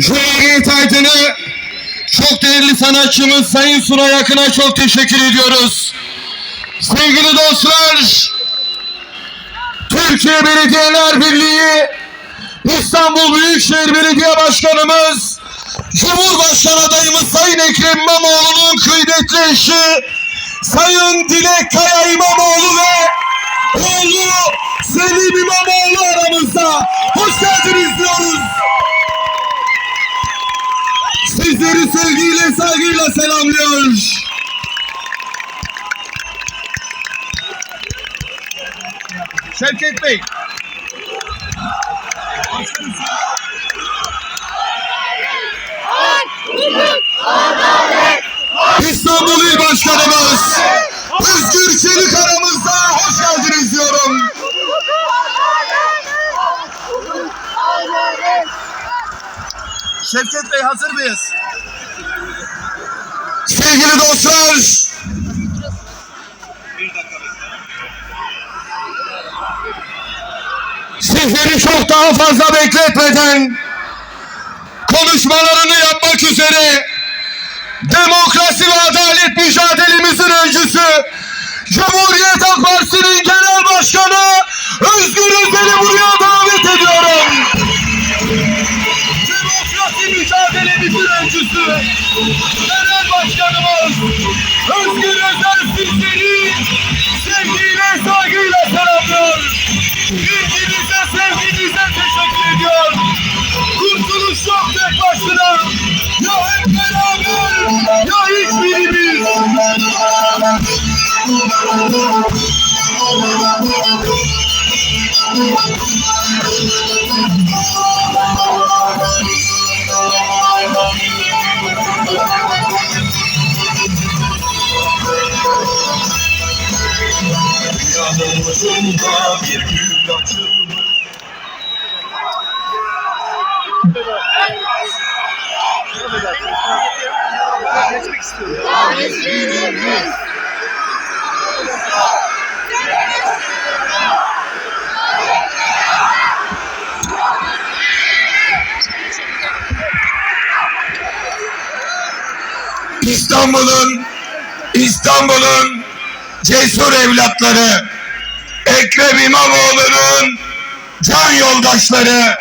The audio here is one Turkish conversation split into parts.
Cumhuriyet Aydın'ı çok değerli sanatçımız Sayın Sunay Akın'a çok teşekkür ediyoruz. Sevgili dostlar, Türkiye Belediyeler Birliği İstanbul Büyükşehir Belediye Başkanımız Cumhurbaşkanı adayımız Sayın Ekrem İmamoğlu'nun kıymetli eşi Sayın Dilek Kaya İmamoğlu ve oğlu Selim İmamoğlu aramızda. Hoş geldiniz diyoruz. Sizleri sevgiyle saygıyla selamlıyor. Şevket Bey. İstanbul İl Başkanımız Özgür Çelik aramızda hoş geldiniz diyorum. Şevket Bey hazır mıyız? Sevgili dostlar, sizleri çok daha fazla bekletmeden konuşmalarını yapmak üzere demokrasi ve adalet mücadelemizin öncüsü Cumhuriyet Halk Partisi'nin genel başkanı Özgür Özel'i buraya davet öncüsü genel başkanımız Özgür Özel sizleri sevgiyle saygıyla selamlıyor. İlginize sevginize teşekkür ediyor. Kurtuluş yok tek başına. Ya hep beraber ya hiçbirimiz. Yanımızda bir gül açılmış. İstanbul'un İstanbul'un cesur evlatları Ekrem İmamoğlu'nun can yoldaşları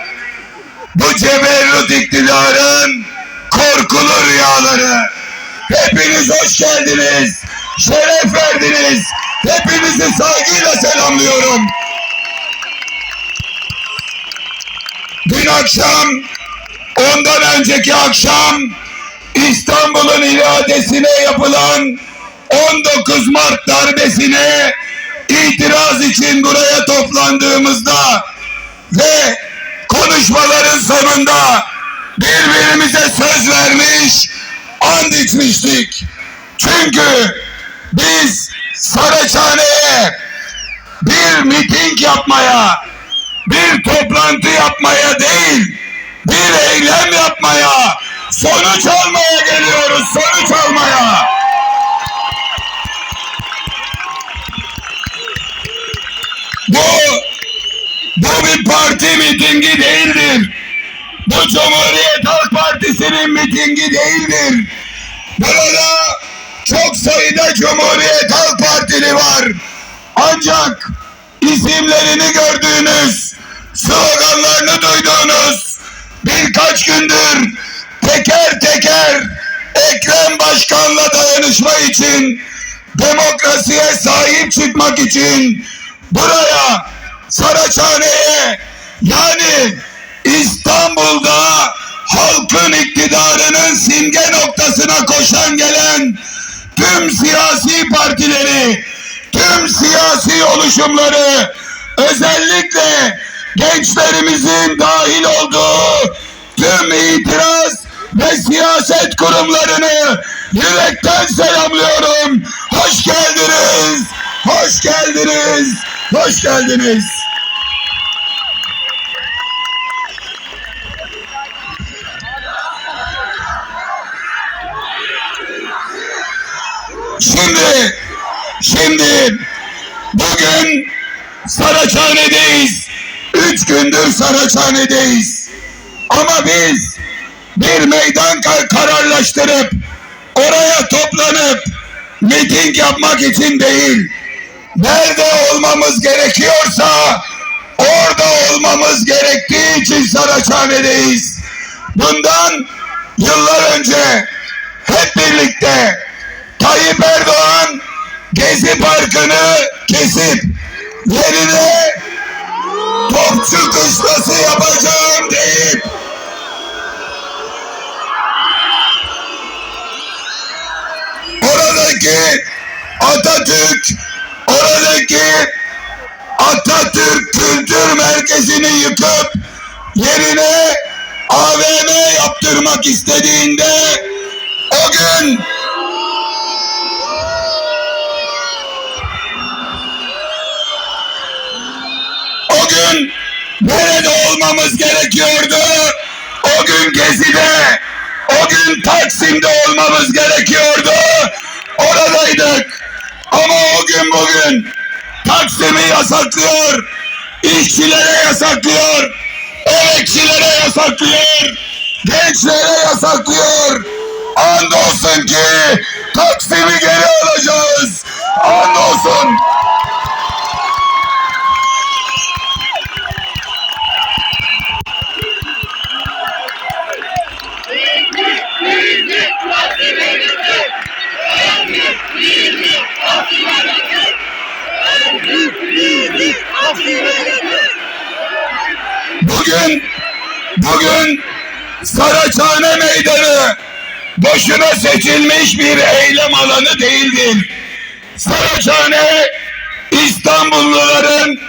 bu ceberrut iktidarın korkulu rüyaları. Hepiniz hoş geldiniz şeref verdiniz. Hepinizi saygıyla selamlıyorum. Dün akşam ondan önceki akşam İstanbul'un iradesine yapılan 19 Mart darbesine itiraz için buraya toplandığımızda ve konuşmaların sonunda birbirimize söz vermiş, and içmiştik. Çünkü biz Saraçhane'ye bir miting yapmaya, bir toplantı yapmaya değil, bir eylem yapmaya, sonuç almaya geliyoruz, sonuç almaya. Bu, bu bir mitingi değildir. Bu Cumhuriyet Halk Partisi'nin mitingi değildir. Burada çok sayıda Cumhuriyet Halk Partili var. Ancak isimlerini gördüğünüz, sloganlarını duyduğunuz birkaç gündür teker teker Ekrem Başkan'la dayanışma için, demokrasiye sahip çıkmak için buraya Saraçhane'ye yani İstanbul'da halkın iktidarının simge noktasına koşan gelen tüm siyasi partileri, tüm siyasi oluşumları, özellikle gençlerimizin dahil olduğu tüm itiraz ve siyaset kurumlarını yürekten selamlıyorum. Hoş geldiniz, hoş geldiniz, hoş geldiniz. Şimdi, şimdi bugün Saraçhane'deyiz. Üç gündür Saraçhane'deyiz. Ama biz bir meydan kar- kararlaştırıp oraya toplanıp miting yapmak için değil. Nerede olmamız gerekiyorsa orada olmamız gerektiği için Saraçhane'deyiz. Bundan yıllar önce hep birlikte Tayyip Erdoğan Gezi Parkı'nı kesip yerine topçu kışlası yapacağım deyip oradaki Atatürk oradaki Atatürk Kültür Merkezi'ni yıkıp yerine AVM yaptırmak istediğinde o gün nerede olmamız gerekiyordu? O gün Gezi'de, o gün Taksim'de olmamız gerekiyordu. Oradaydık. Ama o gün bugün Taksim'i yasaklıyor, işçilere yasaklıyor, emekçilere yasaklıyor, gençlere yasaklıyor. Andolsun ki Taksim'i geri alacağız. Andolsun. Bugün, bugün Saraçhane Meydanı boşuna seçilmiş bir eylem alanı değildir. Saraçhane İstanbulluların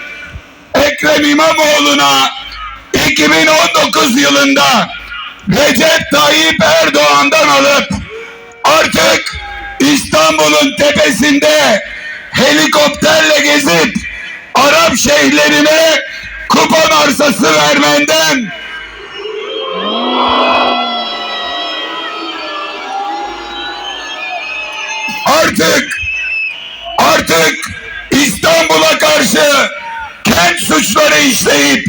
Ekrem İmamoğlu'na 2019 yılında Recep Tayyip Erdoğan'dan alıp artık İstanbul'un tepesinde helikopterle gezip Arap şeyhlerine kupon arsası vermenden artık artık İstanbul'a karşı kent suçları işleyip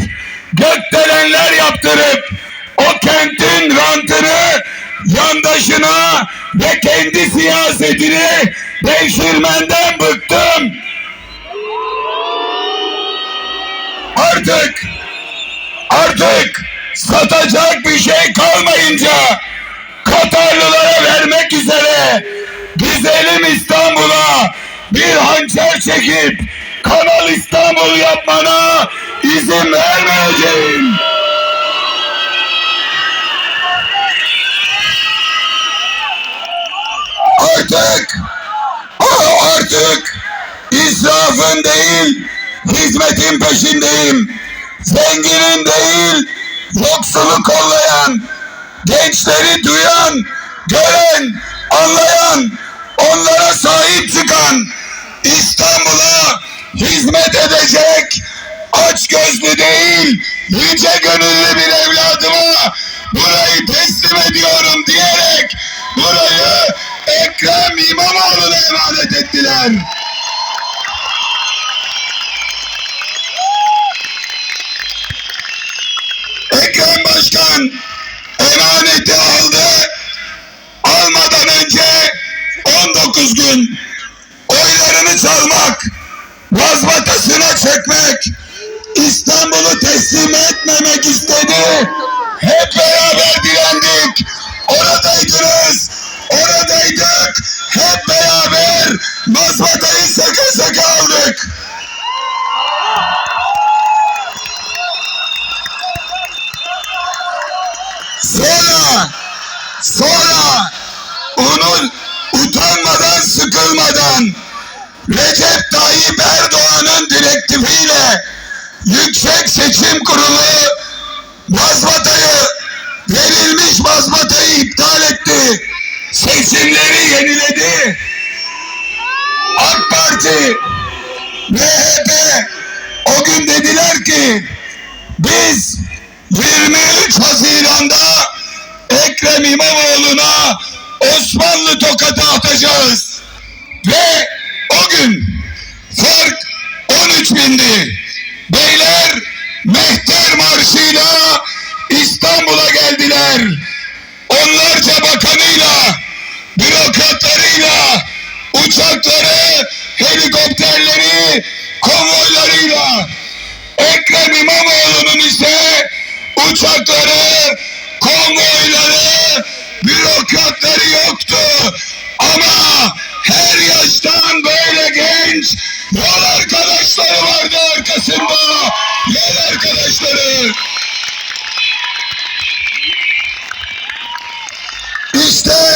gökdelenler yaptırıp o kentin rantını yandaşına ve kendi siyasetini devşirmenden bıktım. Artık artık satacak bir şey kalmayınca Katarlılara vermek üzere güzelim İstanbul'a bir hançer çekip Kanal İstanbul yapmana izin vermeyeceğim. Artık Aa, artık israfın değil hizmetin peşindeyim. Zenginin değil yoksulu kollayan gençleri duyan, gören, anlayan, onlara sahip çıkan, İstanbul'a hizmet edecek, aç gözlü değil, yüce gönüllü bir evladıma burayı teslim ediyorum diyerek burayı Ekrem İmamoğlu'na emanet ettiler. Başkan emaneti aldı. Almadan önce 19 gün oylarını çalmak, mazbatasına çekmek, İstanbul'u teslim etmemek istedi. Hep beraber direndik. Oradaydınız. Oradaydık. Hep beraber mazbatayı saka saka aldık. Sonra sonra onun utanmadan sıkılmadan Recep Tayyip Erdoğan'ın direktifiyle Yüksek Seçim Kurulu mazbatayı verilmiş mazbatayı iptal etti. Seçimleri yeniledi. AK Parti MHP o gün dediler ki biz 23 Haziran'da Ekrem İmamoğlu'na Osmanlı tokatı atacağız. Ve o gün fark 13 bindi. Beyler mehter marşıyla İstanbul'a geldiler. Onlarca bakanıyla, bürokratlarıyla, uçakları, helikopterleri, konvoylarıyla Ekrem İmamoğlu'nun ise uçakları, konvoyları, bürokratları yoktu. Ama her yaştan böyle genç yol arkadaşları vardı arkasında. Yol arkadaşları.